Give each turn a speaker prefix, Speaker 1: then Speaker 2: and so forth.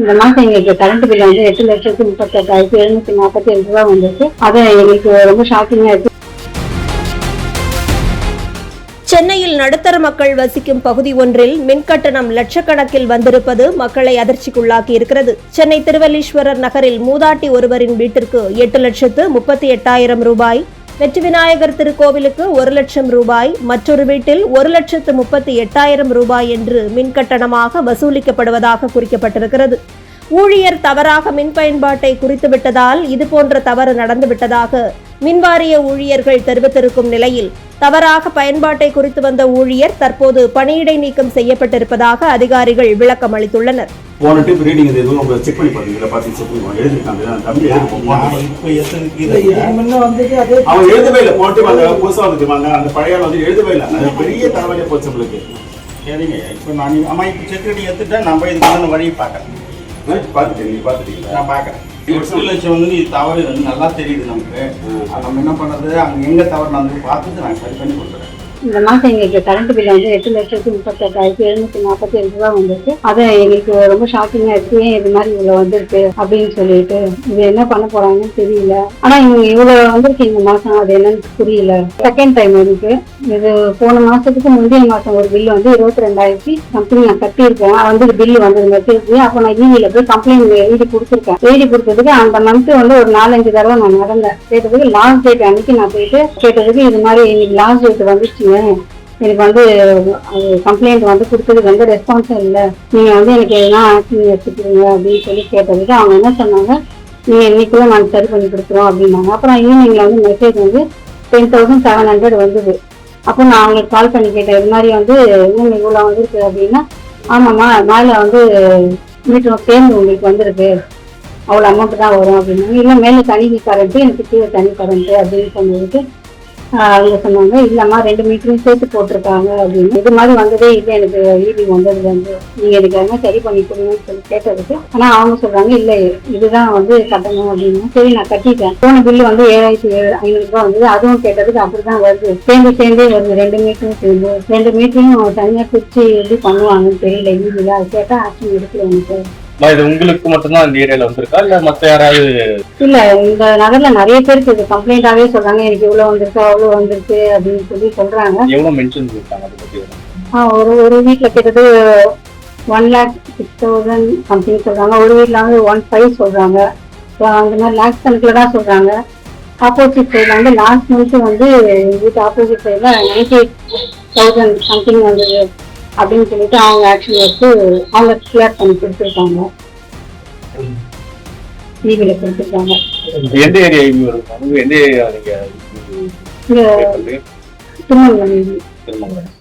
Speaker 1: இந்த மாசம் எங்களுக்கு கரண்ட் பில் வந்து எட்டு லட்சத்து முப்பத்தெட்டாயிரத்தி எழுநூத்தி நாற்பத்தி ஏழு ரூபா வந்துச்சு. அது எங்களுக்கு ரொம்ப ஷாக்கிங்கா இருக்கு.
Speaker 2: சென்னையில் நடுத்தர மக்கள் வசிக்கும் பகுதி ஒன்றில் மின்கட்டணம் லட்சக்கணக்கில் வந்திருப்பது மக்களை அதிர்ச்சிக்குள்ளாக்கி இருக்கிறது. சென்னை திருவல்லீஸ்வரர் நகரில் மூதாட்டி ஒருவரின் வீட்டிற்கு எட்டு லட்சத்து முப்பத்தி எட்டாயிரம் ரூபாய் வெற்றி விநாயகர் திருக்கோவிலுக்கு ஒரு லட்சம் ரூபாய் மற்றொரு வீட்டில் ஒரு லட்சத்து முப்பத்தி எட்டாயிரம் ரூபாய் என்று மின்கட்டணமாக வசூலிக்கப்படுவதாக குறிக்கப்பட்டிருக்கிறது. ஊழியர் தவறாக மின் பயன்பாட்டை குறித்துவிட்டதால் இதுபோன்ற தவறு நடந்துவிட்டதாக மின்வாரிய ஊழியர்கள் தெரிவித்திருக்கும் நிலையில் தவறாக பயன்பாட்டை குறித்து வந்த ஊழியர் தற்போது பணியிடை நீக்கம் செய்யப்பட்டிருப்பதாக அதிகாரிகள் விளக்கம் அளித்துள்ளனர்
Speaker 3: போன டைம் ரீடிங் இது எதுவும் உங்க செக் பண்ணி பாருங்க பார்த்து செக் பண்ணி எழுதிருக்காங்க இதான் தம்பி எழுதி
Speaker 4: இப்போ எத்தனை
Speaker 3: அவன் எழுதவே இல்லை. போன டைம் அந்த புதுசாக வந்து அந்த அந்த பழைய ஆள் வந்து எழுதவே இல்லை. அது பெரிய தலைவலியாக போச்சு உங்களுக்கு
Speaker 4: சரிங்க. இப்போ நான் அம்மா இப்போ செக்யூரிட்டி எடுத்துட்டா நம்ம இதுக்கு வந்து வழி பார்க்குறேன்.
Speaker 3: பார்த்துட்டீங்க நீங்க பார்த்துட்டீங்களா?
Speaker 4: நான் பார்க்குறேன். எட்டு லட்சம் வந்து இது தவறு வந்து நல்லா தெரியுது நமக்கு. நம்ம என்ன பண்ணுறது அங்கே எங்கே தவறு நடந்து பார்த்துட்டு நான் சரி பண்ணி கொடுக்குறேன்
Speaker 1: இந்த மாதம் எங்களுக்கு கரண்ட் பில் வந்து எட்டு லட்சத்து முப்பத்தெட்டாயிரத்தி எழுநூத்தி நாற்பத்தி ஏழு ரூபா வந்துச்சு. அதை எங்களுக்கு ரொம்ப ஷாக்கிங்காக இருக்கு. ஏன் இது மாதிரி இவ்வளோ வந்திருக்கு அப்படின்னு சொல்லிட்டு. இது என்ன பண்ண போறாங்கன்னு தெரியல. ஆனால் இவங்க இவ்வளோ வந்திருக்கு இந்த மாதம் அது என்னன்னு புரியல. செகண்ட் டைம் இருக்கு. இது போன மாதத்துக்கு முந்தைய மாதம் ஒரு பில் வந்து இருபத்தி ரெண்டாயிரத்தி சம்திங் நான் கட்டியிருக்கேன். வந்து பில் வந்தது மெசேஜ் அப்போ நான் ஈவில போய் கம்ப்ளைண்ட் எழுதி கொடுத்துருக்கேன். எழுதி கொடுத்ததுக்கு அந்த மந்த் வந்து ஒரு நாலஞ்சு தடவை நான் நடந்தேன். கேட்டதுக்கு லாஸ்ட் டேட் அன்னைக்கு நான் போயிட்டு கேட்டதுக்கு இது மாதிரி இன்னைக்கு லாஸ்ட் டேட் வந்துச்சுங்க எனக்கு வந்து கம்ப்ளைண்ட் வந்து கொடுத்ததுக்கு வந்து ரெஸ்பான்ஸும் இல்லை. நீங்கள் வந்து எனக்கு எதனா ஆக்ஷன் எடுத்துக்கிறீங்க அப்படின்னு சொல்லி கேட்டதுக்கு அவங்க என்ன சொன்னாங்க நீங்கள் இன்னைக்குள்ள நாங்கள் சரி பண்ணி கொடுக்குறோம் அப்படின்னாங்க. அப்புறம் ஈவினிங்கில் வந்து மெசேஜ் வந்து டென் தௌசண்ட் செவன் ஹண்ட்ரட் வந்தது. அப்போ நான் அவங்களுக்கு கால் பண்ணி கேட்டேன் இது மாதிரி வந்து இன்னும் இவ்வளோ வந்திருக்கு அப்படின்னா ஆமாம்மா மேலே வந்து மீட்டர் சேர்ந்து உங்களுக்கு வந்திருக்கு. அவ்வளோ அமௌண்ட் தான் வரும் அப்படின்னாங்க. இல்லை மேலே தனி கரண்ட்டு எனக்கு கீழே தனி கரண்ட்டு அப்படின்னு சொன்னதுக்கு அவங்க சொன்னாங்க இல்லம்மா ரெண்டு மீட்டரும் சேர்த்து போட்டிருக்காங்க அப்படின்னு. இது மாதிரி வந்ததே இல்லை எனக்கு ஈபி வந்தது வந்து நீங்க இதுக்காக சரி பண்ணி கொடுங்கன்னு சொல்லி கேட்டதுக்கு. ஆனா அவங்க சொல்றாங்க இல்ல இதுதான் வந்து கட்டணும் அப்படின்னு. சரி நான் கட்டிட்டேன். போன பில்லு வந்து ஏழாயிரத்தி ஏழு ஐநூறு ரூபாய் வந்தது. அதுவும் கேட்டதுக்கு அப்படிதான் வருது. சேர்ந்து சேர்ந்தே வருது. ரெண்டு மீட்டரும் சேர்ந்து. ரெண்டு மீட்டரையும் தனியா பிரிச்சு எப்படி பண்ணுவாங்கன்னு தெரியல ஈபில அது கேட்டா ஆக்ஷன் எடுக்கல எனக்கு
Speaker 5: இது உங்களுக்கு மட்டும்தான் இந்த ஏரியால வந்திருக்கா? இல்ல மத்த யாராவது
Speaker 1: இல்ல இந்த நகர்ல நிறைய பேருக்கு இது கம்ப்ளைண்டாவே சொல்றாங்க. எனக்கு இவ்வளவு வந்திருக்கு அவ்வளவு வந்திருக்கு அப்படின்னு சொல்லி சொல்றாங்க.
Speaker 5: எவ்வளவு மென்ஷன் பண்ணிருக்காங்க அதை பத்தி?
Speaker 1: ஆ, ஒரு ஒரு வீட்டில் கிட்டத்தட்ட one lakh six thousand something சொல்கிறாங்க ஒரு வீட்டில் வந்து ஒன் ஃபைவ் சொல்கிறாங்க அந்த மாதிரி லேக்ஸ் கணக்கில் தான் சொல்கிறாங்க ஆப்போசிட் சைடில் வந்து லாஸ்ட் மந்த்து வந்து வீட்டு ஆப்போசிட் சைடில் நைன்டி எயிட் தௌசண்ட் சம்திங் வந்தது. அப்படின்னு சொல்லிட்டு அவங்க ஆக்ஷன் எடுத்து அவங்க கிளியர் பண்ணி கொடுத்துருக்காங்க. டிவியில் கொடுத்துருக்காங்க.
Speaker 5: எந்த ஏரியா இது வரும்? எந்த ஏரியா நீங்க?
Speaker 1: திருநெல்வேலி.
Speaker 5: திருமங்கலம்